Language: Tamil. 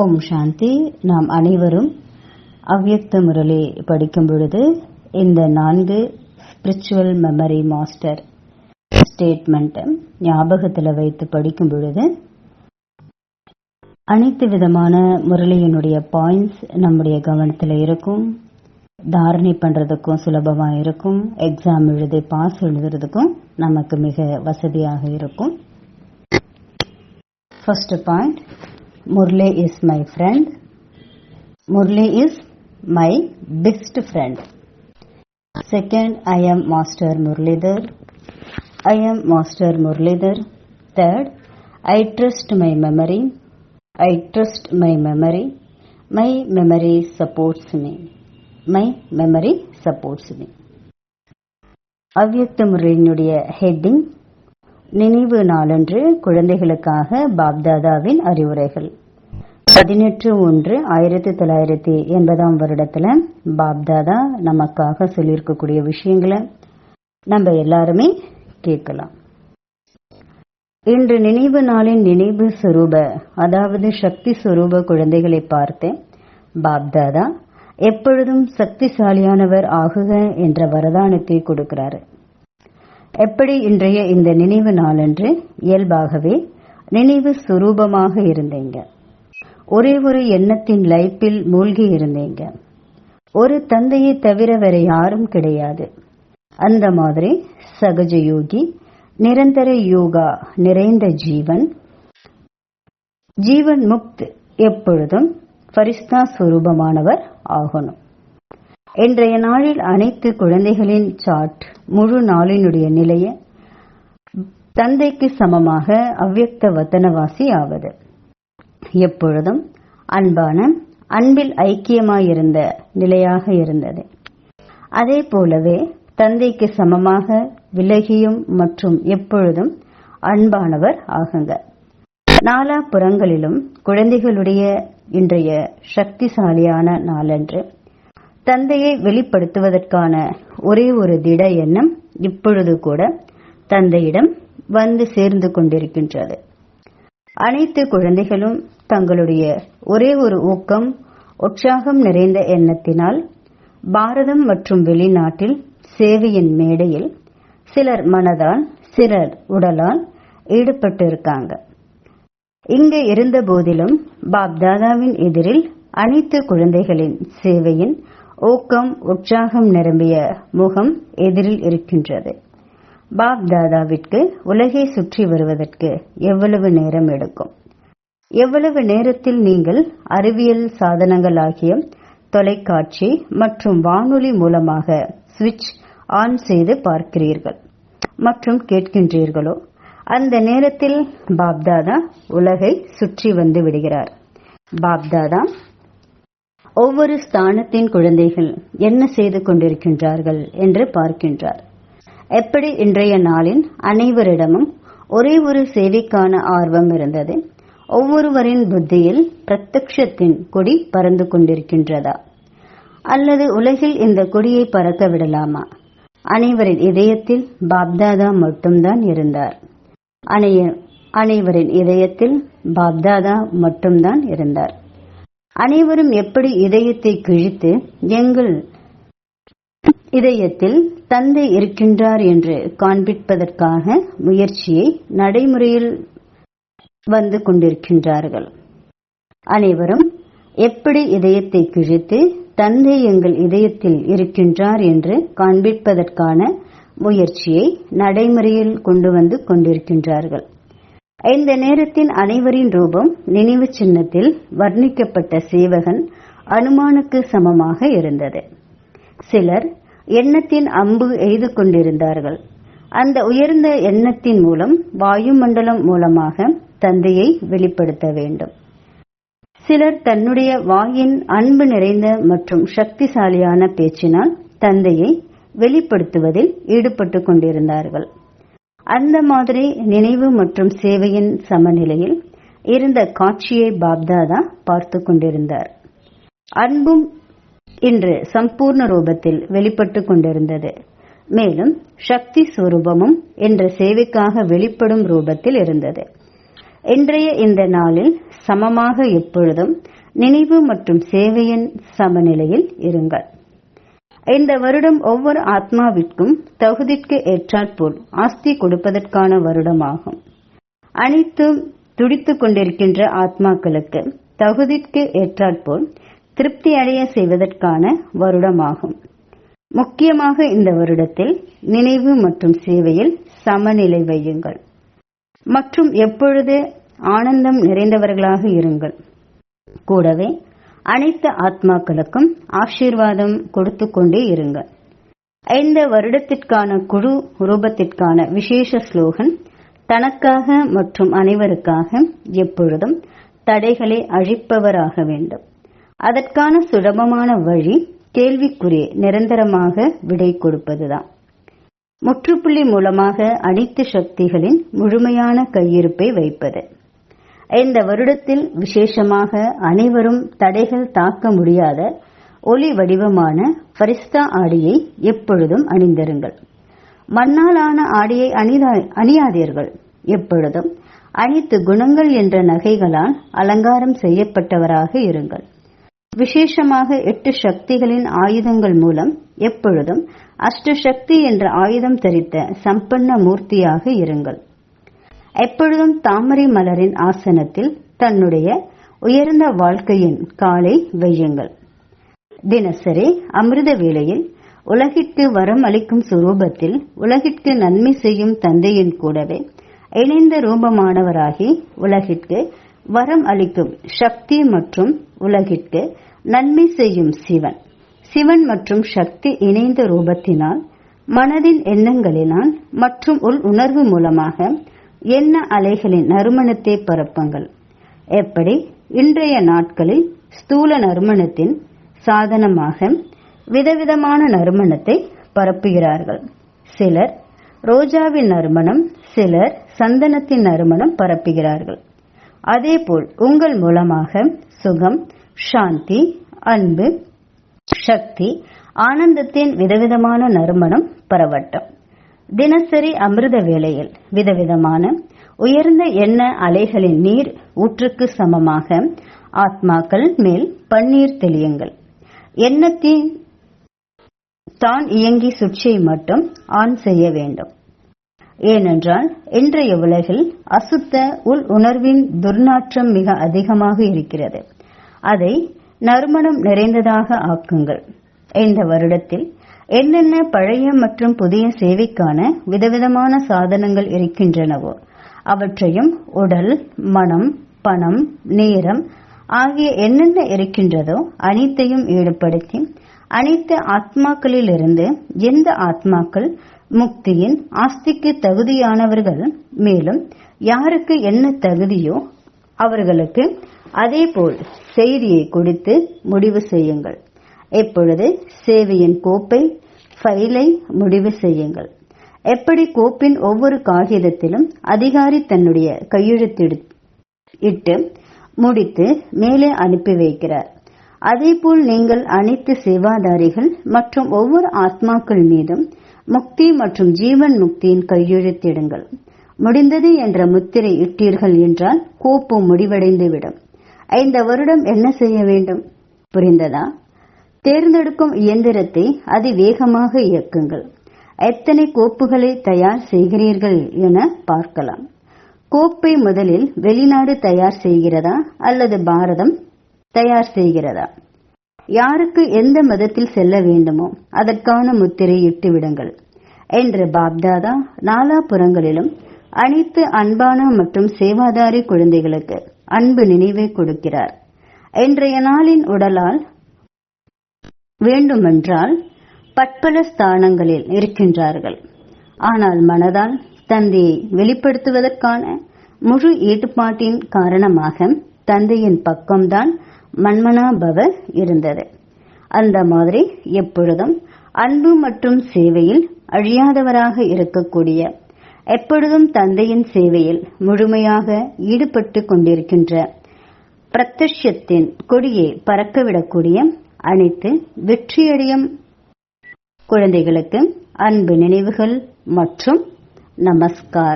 ஓம் சாந்தி. நாம் அனைவரும் அவ்யக்த முரளி படிக்கும் பொழுது இந்த நான்கு ஸ்பிரிச்சுவல் மெமரி மாஸ்டர் ஸ்டேட்மெண்ட் ஞாபகத்தில் வைத்து படிக்கும் பொழுது அனைத்து விதமான முரளியினுடைய பாயிண்ட்ஸ் நம்முடைய கவனத்தில் இருக்கும். தாரணை பண்றதுக்கும் சுலபமாக இருக்கும். எக்ஸாம் எழுதி பாஸ் எழுதுறதுக்கும் நமக்கு மிக வசதியாக இருக்கும். First point Murali is my friend Murali is my best friend second I am master Muralidhar I am master Muralidhar third I trust my memory I trust my memory my memory supports me my memory supports me அவ்யக்த முரளியினுடைய ஹெட்டிங் நினைவு நாளன்று குழந்தைகளுக்காக பாப்தாதாவின் அறிவுரைகள். பதினெட்டு ஒன்று ஆயிரத்தி தொள்ளாயிரத்தி எண்பதாம் வருடத்துல பாப்தாதா நமக்காக சொல்லியிருக்கக்கூடிய விஷயங்களை நம்ம எல்லாருமே கேட்கலாம். இன்று நினைவு நாளின் நினைவு சுரூப அதாவது சக்தி சுரூப குழந்தைகளை பார்த்து பாப்தாதா எப்பொழுதும் சக்திசாலியானவர் ஆகுக என்ற வரதானத்தை கொடுக்கிறாரு. எப்படி இன்றைய இந்த நினைவு நாளன்று இயல்பாகவே நினைவு சுரூபமாக இருந்தீங்க. ஒரே ஒரு எண்ணத்தின் லைப்பில் மூழ்கி இருந்தீங்க. ஒரு தந்தையை தவிர வேற யாரும் கிடையாது. அந்த மாதிரி சகஜ யோகி நிரந்தர யோகா நிறைந்த ஜீவன். ஜீவன் முக்த் எப்பொழுதும் பரிஸ்தா சுரூபமானவர் ஆகணும். இன்றைய நாளில் அனைத்து குழந்தைகளின் சாட் முழு நாளினுடைய நிலையை தந்தைக்கு சமமாக அவ்வக்த வத்தனவாசி ஆவது. எப்பொழுதும் அன்பான அன்பில் ஐக்கியமாயிருந்த நிலையாக இருந்தது. அதே போலவே தந்தைக்கு சமமாக விலகியும் மற்றும் எப்பொழுதும் அன்பானவர் ஆகுங்க. நாலா புறங்களிலும் குழந்தைகளுடைய இன்றைய சக்திசாலியான நாளன்று தந்தையை வெளிப்படுத்துவதற்கான ஒரே ஒரு திட எண்ணம் இப்பொழுது கூட தந்தையிடம் வந்து சேர்ந்து கொண்டிருக்கின்றது. அனைத்து குழந்தைகளும் தங்களுடைய ஒரே ஒரு ஊக்கம் உற்சாகம் நிறைந்த எண்ணத்தினால் பாரதம் மற்றும் வெளிநாட்டில் சேவையின் மேடையில் சிலர் மனதால் சிலர் உடலால் ஈடுபட்டு இருக்காங்க இங்கு இருந்த போதிலும் பாப்தாதாவின் எதிரில் அனைத்து குழந்தைகளின் சேவையின் ஊக்கம் உற்சாகம் நிரம்பிய முகம் எதிரில் இருக்கின்றது. பாப் தாதாவிற்கு உலகை சுற்றி வருவதற்கு எவ்வளவு நேரம் எடுக்கும்? எவ்வளவு நேரத்தில் நீங்கள் அறிவியல் சாதனங்கள் ஆகிய தொலைக்காட்சி மற்றும் வானொலி மூலமாக சுவிட்ச் ஆன் செய்து பார்க்கிறீர்கள் மற்றும் கேட்கின்றீர்களோ? அந்த நேரத்தில் பாப்தாதா உலகை சுற்றி வந்து விடுகிறார். பாப்தாதா ஒவ்வொரு ஸ்தானத்தின் குழந்தைகள் என்ன செய்து கொண்டிருக்கின்றார்கள் என்று பார்க்கின்றார். எப்படி இன்றைய நாளின் அனைவரிடமும் ஒரே ஒரு சேவைக்கான ஆர்வம் இருந்தது? ஒவ்வொருவரின் புத்தியில் பிரத்யக்ஷத்தின் கொடி பறந்து கொண்டிருக்கின்றதா? அல்லது உலகில் இந்த கொடியை பறக்க விடலாமா? அனைவரின் இதயத்தில் பாப்தாதா மட்டும்தான் இருந்தார். அனைவரின் இதயத்தில் பாப்தாதா மட்டும்தான் இருந்தார். அனைவரும் எப்படி இதயத்தை கிழித்து எங்கள் இதயத்தில் தந்தை இருக்கின்றார் என்று காண்பிப்பதற்காக முயற்சியை நடைமுறையில் வந்து கொண்டிருக்கின்றார்கள். அனைவரும் எப்படி இதயத்தை கிழித்து தந்தை எங்கள் இதயத்தில் இருக்கின்றார் என்று காண்பிப்பதற்கான முயற்சியை நடைமுறையில் கொண்டு வந்து கொண்டிருக்கின்றார்கள். இந்த நேரத்தின் அனைவரின் ரூபம் நினைவு சின்னத்தில் வர்ணிக்கப்பட்ட சேவகன் அனுமானுக்கு சமமாக இருந்தது. சிலர் எண்ணத்தின் அம்பு எய்து கொண்டிருந்தார்கள். அந்த உயர்ந்த எண்ணத்தின் மூலம் வாயுமண்டலம் மூலமாக தந்தையை வெளிப்படுத்த வேண்டும். சிலர் தன்னுடைய வாயின் அன்பு நிறைந்த மற்றும் சக்திசாலியான பேச்சினால் தந்தையை வெளிப்படுத்துவதில் ஈடுபட்டு கொண்டிருந்தார்கள். அந்த மாதிரி நினைவு மற்றும் சேவையின் சமநிலையில் இருந்த காட்சியை பாப்தாதா பார்த்து கொண்டிருந்தார். அன்பும் இன்று சம்பூர்ண ரூபத்தில் வெளிப்பட்டு கொண்டிருந்தது. மேலும் சக்தி சுரூபமும் என்ற சேவைக்காக வெளிப்படும் ரூபத்தில் இருந்தது. இன்றைய இந்த நாளில் சமமாக எப்பொழுதும் நினைவு மற்றும் சேவையின் சமநிலையில் இருங்கள். இந்த வருடம் ஒவ்வொரு ஆத்மாவிற்கும் தகுதிக்கு ஏற்றாற்போல் ஆஸ்தி கொடுப்பதற்கான வருடமாகும். அனைத்தும் துடித்துக் கொண்டிருக்கின்ற ஆத்மாக்களுக்கு தகுதிக்கு ஏற்றாற்போல் திருப்தி அடைய செய்வதற்கான வருடமாகும். முக்கியமாக இந்த வருடத்தில் நினைவு மற்றும் சேவையில் சமநிலை வையுங்கள். மற்றும் எப்பொழுது ஆனந்தம் நிறைந்தவர்களாக இருங்கள். கூடவே அனைத்து ஆத்மாக்களுக்கும் ஆசீர்வாதம் கொடுத்து கொண்டே இருங்கள். இந்த வருடத்திற்கான குழு ரூபத்திற்கான விசேஷ ஸ்லோகன் தனக்காக மற்றும் அனைவருக்காக எப்பொழுதும் தடைகளை அழிப்பவராக வேண்டும். அதற்கான சுலபமான வழி கேள்விக்குரிய நிரந்தரமாக விடை கொடுப்பதுதான். முற்றுப்புள்ளி மூலமாக அனைத்து சக்திகளின் முழுமையான கையிருப்பை வைப்பது. இந்த வருடத்தில் விசேஷமாக அனைவரும் தடைகள் தாக்க முடியாத ஒளி வடிவமான ஃபரிஸ்தா ஆடியை எப்பொழுதும் அணிந்திருங்கள். மண்ணாலான ஆடியை அணியாதீர்கள். எப்பொழுதும் அனைத்து குணங்கள் என்ற நகைகளால் அலங்காரம் செய்யப்பட்டவராக இருங்கள். விசேஷமாக எட்டு சக்திகளின் ஆயுதங்கள் மூலம் எப்பொழுதும் அஷ்டசக்தி என்ற ஆயுதம் தரித்த சம்பன்ன மூர்த்தியாக இருங்கள். எப்பொழுதும் தாமரை மலரின் ஆசனத்தில் தன்னுடைய உயர்ந்த வாழ்க்கையின் காலை வையுங்கள். தினசரி அமிர்த வேளையில் உலகிற்கு வரம் அளிக்கும் சுரூபத்தில் உலகிற்கு நன்மை செய்யும் தந்தையின் கூடவே இணைந்த ரூபமானவராகி உலகிற்கு வரம் அளிக்கும் சக்தி மற்றும் உலகிற்கு நன்மை செய்யும் சிவன். சிவன் மற்றும் சக்தி இணைந்த ரூபத்தினால் மனதின் எண்ணங்களினால் மற்றும் உள் உணர்வு மூலமாக எண்ண அலைகளின் நறுமணத்தை பரப்புங்கள். எப்படி? இன்றைய நாட்களில் ஸ்தூல நறுமணத்தின் சாதனமாக விதவிதமான நறுமணத்தை பரப்புகிறார்கள். சிலர் ரோஜாவின் நறுமணம் சிலர் சந்தனத்தின் நறுமணம் பரப்புகிறார்கள். அதேபோல் உங்கள் மூலமாக சுகம் சாந்தி அன்பு சக்தி ஆனந்தத்தின் விதவிதமான நறுமணம் பரவட்டும். தினசரி அமிர்த வேளையில் விதவிதமான உயர்ந்த எண்ண அலைகளின் நீர் ஊற்றுக்கு சமமாக ஆத்மாக்கள் மேல் பன்னீர் தெளியுங்கள். எண்ணத்தின் தான் இயங்கி சுற்றியை மட்டும் ஆன் செய்ய வேண்டும். ஏனென்றால் இன்றைய உலகில் அசுத்த உள் உணர்வின் துர்நாற்றம் மிக அதிகமாக இருக்கிறது. அதை நறுமணம் நிறைந்ததாக ஆக்குங்கள். இந்த வருடத்தில் என்னென்ன பழைய மற்றும் புதிய சேவைக்கான விதவிதமான சாதனங்கள் இருக்கின்றனவோ அவற்றையும் உடல் மனம் பணம் நேரம் ஆகிய என்னென்ன இருக்கின்றதோ அனைத்தையும் ஈடுபடுத்தி அனைத்து ஆத்மாக்களிலிருந்து எந்த ஆத்மாக்கள் முக்தியின் ஆஸ்திக்கு தகுதியானவர்கள் மேலும் யாருக்கு என்ன தகுதியோ அவர்களுக்கு அதேபோல் செய்தியை கொடுத்து முடிவு செய்யுங்கள். எப்பொழுது சேவையின் கோப்பை ஃபைலை முடிவு செய்யுங்கள். எப்படி கோப்பின் ஒவ்வொரு காகிதத்திலும் அதிகாரி தன்னுடைய கையெழுத்திடு இட்டு முடித்து மேலே அனுப்பி வைக்கிறார். அதேபோல் நீங்கள் அனைத்து சேவாதாரிகள் மற்றும் ஒவ்வொரு ஆத்மாக்கள் மீதும் முக்தி மற்றும் ஜீவன் முக்தியின் கையெழுத்திடுங்கள். முடிந்தது என்ற முத்திரை இட்டீர்கள் என்றால் கோப்பு முடிவடைந்துவிடும். இந்த வருடம் என்ன செய்ய வேண்டும்? புரிந்ததா? தேர்ந்தெடுக்கும் இயந்திரத்தை அதிவேகமாக இயக்குங்கள். எத்தனை கோப்புகளை தயார் செய்கிறீர்கள் என பார்க்கலாம். கோப்பை முதலில் வெளிநாடு தயார் செய்கிறதா அல்லது பாரதம் தயார் செய்கிறதா? யாருக்கு எந்த மதத்தில் செல்ல வேண்டுமோ அதற்கான முத்திரை இட்டு விடுங்கள். என்று பாப்தாதா நாலாபுறங்களிலும் அனைத்து அன்பான மற்றும் சேவாதாரி குழந்தைகளுக்கு அன்பு நினைவை கொடுக்கிறார். இன்றைய நாளின் உடலால் வேண்டுமென்றால் பற்பல ஸ்தானங்களில் இருக்கின்றார்கள். ஆனால் மனதால் தந்தையை வெளிப்படுத்துவதற்கான முழு ஈடுபாட்டின் காரணமாக தந்தையின் பக்கம்தான் மன்மனாபவ இருந்தது. அந்த மாதிரி எப்பொழுதும் அன்பு மற்றும் சேவையில் அழியாதவராக இருக்கக்கூடிய எப்பொழுதும் தந்தையின் சேவையில் முழுமையாக ஈடுபட்டு கொண்டிருக்கின்ற பிரத்யத்தின் கொடியை பறக்கவிடக்கூடிய அனைத்து வெற்றியடையும் குழந்தைகளுக்கு அன்பு நினைவுகள் மற்றும் நமஸ்காரம்.